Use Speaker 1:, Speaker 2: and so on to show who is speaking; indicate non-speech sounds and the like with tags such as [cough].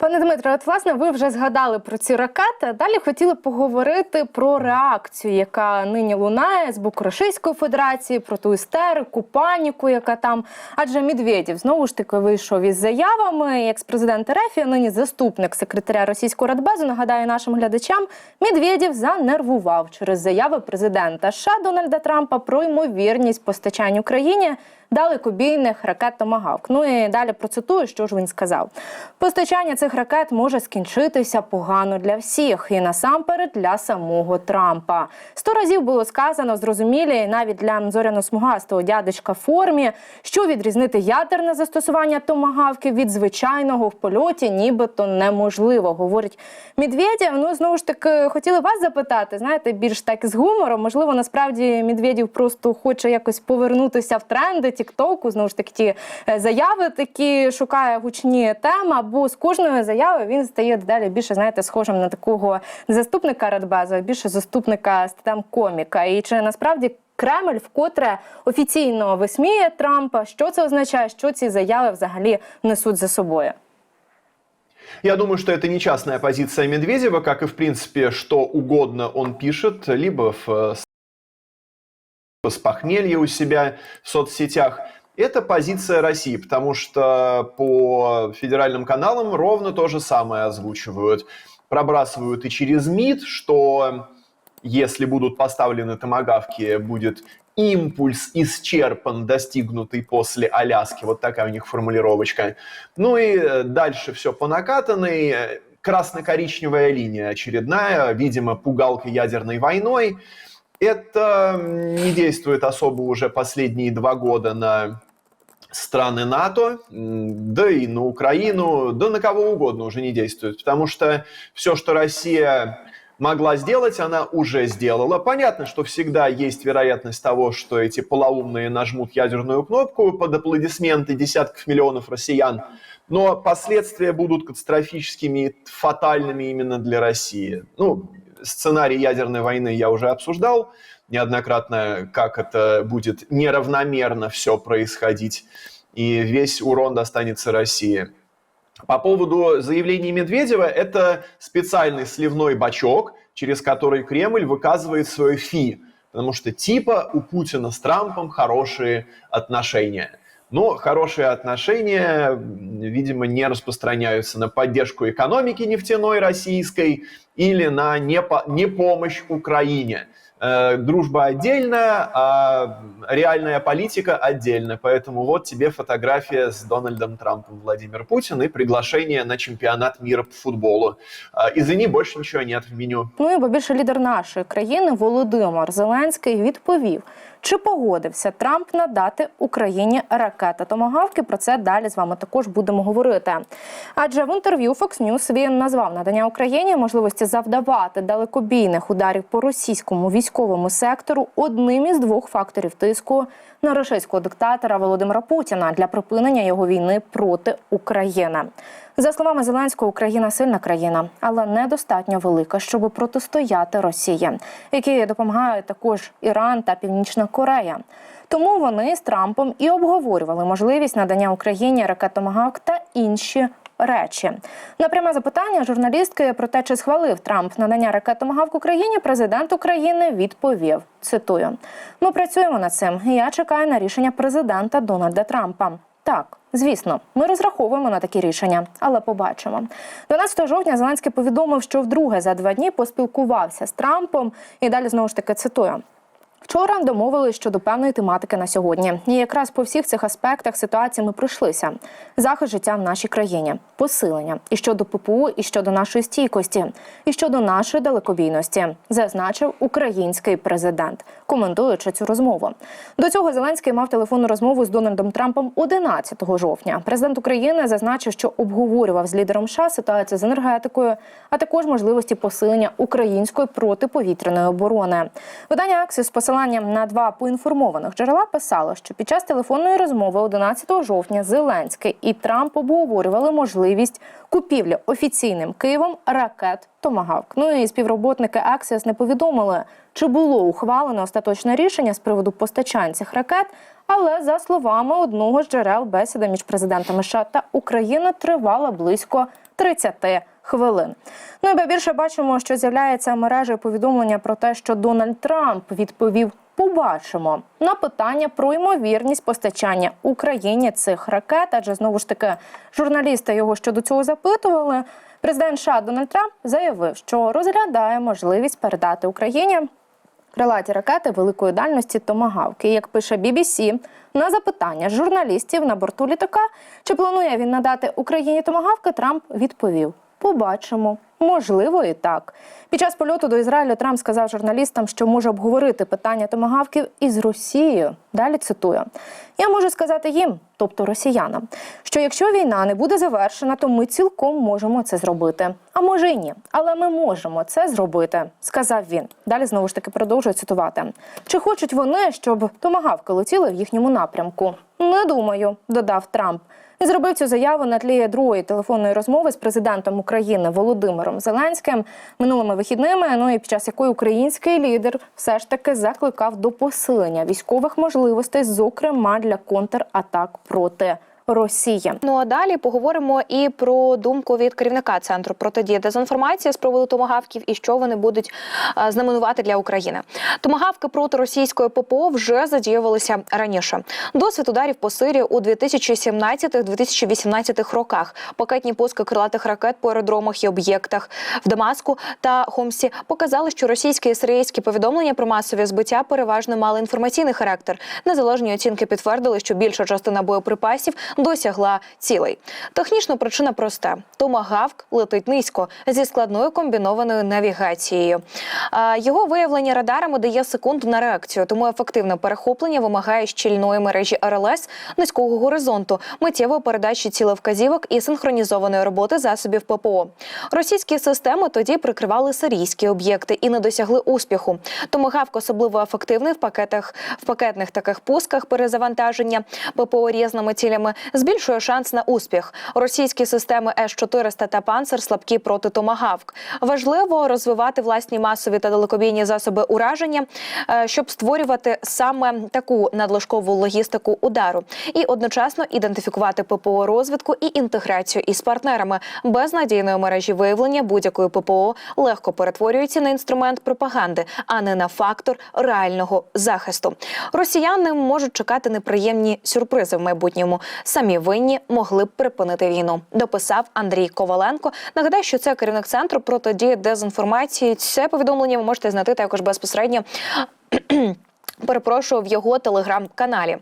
Speaker 1: Пане Дмитре, от власне ви вже згадали про ці ракети. а Далі хотіли поговорити про реакцію, яка нині лунає з боку Російської Федерації, про ту істерику, паніку, яка там. Адже Медведєв знову ж таки вийшов із заявами. Екс-президент РФ, нині заступник секретаря російського радбезу, нагадаю нашим глядачам, Медведєв занервував через заяви президента США Дональда Трампа про ймовірність постачань Україні далекобійних ракет «Томагавк». Ну і далі процитую, що ж він сказав. Постачання цих ракет може скінчитися погано для всіх, і насамперед для самого Трампа. Сто разів було сказано в зрозумілій навіть для зоряно-смугастого дядечка формі, що відрізнити ядерне застосування томагавки від звичайного в польоті, нібито неможливо, говорить Медведєв. Ну знову ж таки хотіли вас запитати. Знаєте, більш так з гумором. Можливо, насправді Медведєв просто хоче якось повернутися в тренди Тіктоку. Знову ж таки, ті е, заяви такі шукає гучні теми. Або з кожної заяви він стає дедалі більше, знаєте, схожим на такого заступника Радбезу, а більше заступника статем коміка. І чи насправді Кремль вкотре офіційно висміє Трампа? Що це означає? Що ці заяви взагалі несуть за собою?
Speaker 2: Я думаю, что это не частная позиция Медведева, как и, в принципе, что угодно он пишет, либо в, э, с похмелья у себя в соцсетях. Это позиция России, потому что по федеральным каналам ровно то же самое озвучивают. Пробрасывают и через МИД, что если будут поставлены томогавки, будет импульс исчерпан, достигнутый после Аляски. Вот такая у них формулировочка. Ну и э, дальше все по накатанной. Красно-коричневая линия очередная, видимо, пугалка ядерной войной. Это не действует особо уже последние два года на страны НАТО, да и на Украину, да на кого угодно уже не действует, потому что все, что Россия могла сделать, она уже сделала. Понятно, что всегда есть вероятность того, что эти полоумные нажмут ядерную кнопку под аплодисменты десятков миллионов россиян, но последствия будут катастрофическими, фатальными именно для России. Ну, сценарий ядерной войны я уже обсуждал неоднократно, как это будет неравномерно все происходить, и весь урон достанется России. По поводу заявлений Медведева, это специальный сливной бачок, через который Кремль выказывает свое фи, потому что типа у Путина с Трампом хорошие отношения. Но хорошие отношения, видимо, не распространяются на поддержку экономики нефтяной российской или на непо- непомощь Украине. Э, дружба отдельно, а реальная политика отдельно. Поэтому вот тебе фотография с Дональдом Трампом, Владимир Путин, и приглашение на чемпионат мира по футболу. Э, Извини, больше ничего нет в меню.
Speaker 1: Ну і бо більше лідер нашої країни Володимир Зеленський відповів, Чи погодився Трамп надати Україні ракети томагавки. Про це далі з вами також будемо говорити. Адже в інтерв'ю Fox News він назвав надання Україні можливості завдавати далекобійних ударів по російському військовому сектору одним із двох факторів тиску на російського диктатора Володимира Путіна для припинення його війни проти України. За словами Зеленського, Україна сильна країна, але недостатньо велика, щоб протистояти Росії, які допомагають також Іран та Північна Корея. Тому вони з Трампом і обговорювали можливість надання Україні ракетомагавк та інші речі. На пряме запитання журналістки про те, чи схвалив Трамп надання ракет «Томагавк» Україні, президент України відповів: цитую: Ми працюємо над цим. і Я чекаю на рішення президента Дональда Трампа. Так, звісно, ми розраховуємо на такі рішення, але побачимо. 12 жовтня Зеленський повідомив, що вдруге за два дні поспілкувався з Трампом. І далі знову ж таки цитую. Вчора домовились щодо певної тематики на сьогодні. І якраз по всіх цих аспектах ситуації ми пройшлися: захист життя в нашій країні, посилення і щодо ППУ, і щодо нашої стійкості, і щодо нашої далекобійності, зазначив український президент, коментуючи цю розмову. До цього Зеленський мав телефонну розмову з Дональдом Трампом 11 жовтня. Президент України зазначив, що обговорював з лідером США ситуацію з енергетикою, а також можливості посилення української протиповітряної оборони. Видання Аксіс посиланням на два поінформованих джерела писало, що під час телефонної розмови 11 жовтня Зеленський і Трамп обговорювали можливість купівлі офіційним Києвом ракет Томагавк. Ну і співробітники Аксіс не повідомили, чи було ухвалено остаточне рішення з приводу постачань цих ракет. Але за словами одного з джерел, бесіда між президентами США та України тривала близько 30 хвилин. Ну і більше бачимо, що з'являється мережі повідомлення про те, що Дональд Трамп відповів. Побачимо на питання про ймовірність постачання Україні цих ракет. Адже знову ж таки журналісти його щодо цього запитували. Президент США Дональд Трамп заявив, що розглядає можливість передати Україні крилаті ракети великої дальності томагавки. Як пише BBC, на запитання журналістів на борту літака, чи планує він надати Україні томагавки, Трамп відповів: Побачимо. Можливо, і так. Під час польоту до Ізраїлю Трамп сказав журналістам, що може обговорити питання томагавків із Росією. Далі цитую: я можу сказати їм, тобто росіянам, що якщо війна не буде завершена, то ми цілком можемо це зробити. А може й ні, але ми можемо це зробити, сказав він. Далі знову ж таки продовжую цитувати: чи хочуть вони, щоб томагавки летіли в їхньому напрямку? Не думаю, додав Трамп. І зробив цю заяву на тлі другої телефонної розмови з президентом України Володимиром Зеленським минулими вихідними. Ну і під час якої український лідер все ж таки закликав до посилення військових можливостей, зокрема для контратак проти Росії.
Speaker 3: Ну а далі поговоримо і про думку від керівника центру протидії дезінформації з приводу томагавків і що вони будуть знаменувати для України. Томагавки проти російської ППО вже задіювалися раніше. Досвід ударів по Сирії у 2017-2018 роках. Пакетні пуски крилатих ракет по аеродромах і об'єктах в Дамаску та Хомсі показали, що російські і сирійські повідомлення про масові збиття переважно мали інформаційний характер. Незалежні оцінки підтвердили, що більша частина боєприпасів досягла цілей. Технічна причина проста: томагавк летить низько зі складною комбінованою навігацією. Його виявлення радарами дає секунду на реакцію, тому ефективне перехоплення вимагає щільної мережі РЛС низького горизонту, миттєвої передачі цілевказівок і синхронізованої роботи засобів ППО. Російські системи тоді прикривали сирійські об'єкти і не досягли успіху. Томагавк особливо ефективний в пакетах в пакетних таких пусках перезавантаження ППО різними цілями збільшує шанс на успіх. Російські системи С-400 та Панцер слабкі проти томагавк. Важливо розвивати власні масові та далекобійні засоби ураження, е, щоб створювати саме таку надлишкову логістику удару і одночасно ідентифікувати ППО розвитку і інтеграцію із партнерами. Без надійної мережі виявлення будь-якої ППО легко перетворюється на інструмент пропаганди, а не на фактор реального захисту. Росіяни можуть чекати неприємні сюрпризи в майбутньому. Самі винні могли б припинити війну. Дописав Андрій Коваленко. Нагадаю, що це керівник центру протидії дезінформації. Це повідомлення ви можете знайти також безпосередньо. [clears throat] Перепрошую в його телеграм-каналі.